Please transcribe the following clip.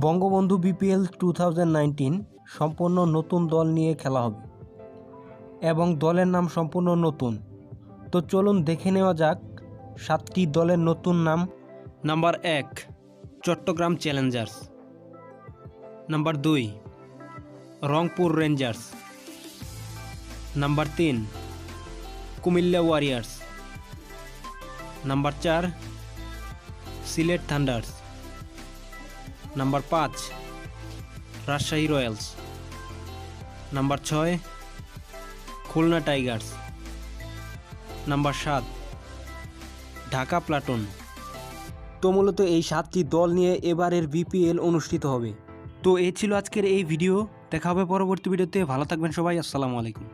Bangabandhu BPL two সম্পূর্ণ নতুন দল নিয়ে খেলা হবে। এবং দলের নাম সম্পূর্ণ নতুন। তো চলুন দেখে নেওয়া যাক সাতটি দলের নতুন নাম। নাম্বার এক, চট্টগ্রাম চ্যালেঞ্জার্স। নাম্বার দুই, রংপুর রেঞ্জার্স। নাম্বার তিন কুমিল্লা ওয়ারিয়ার্স নাম্বার চার সিলেট থান্ডার্স নাম্বার পাঁচ রাজশাহী রয়্যালস নাম্বার ছয় খুলনা টাইগার্স নাম্বার সাত ঢাকা প্লাটুন তো মূলত এই সাতটি দল নিয়ে এবারের বিপিএল অনুষ্ঠিত হবে। তো এই ছিল আজকের এই ভিডিও দেখা হবে পরবর্তী ভিডিওতে ভালো থাকবেন সবাই। আসসালামু আলাইকুম।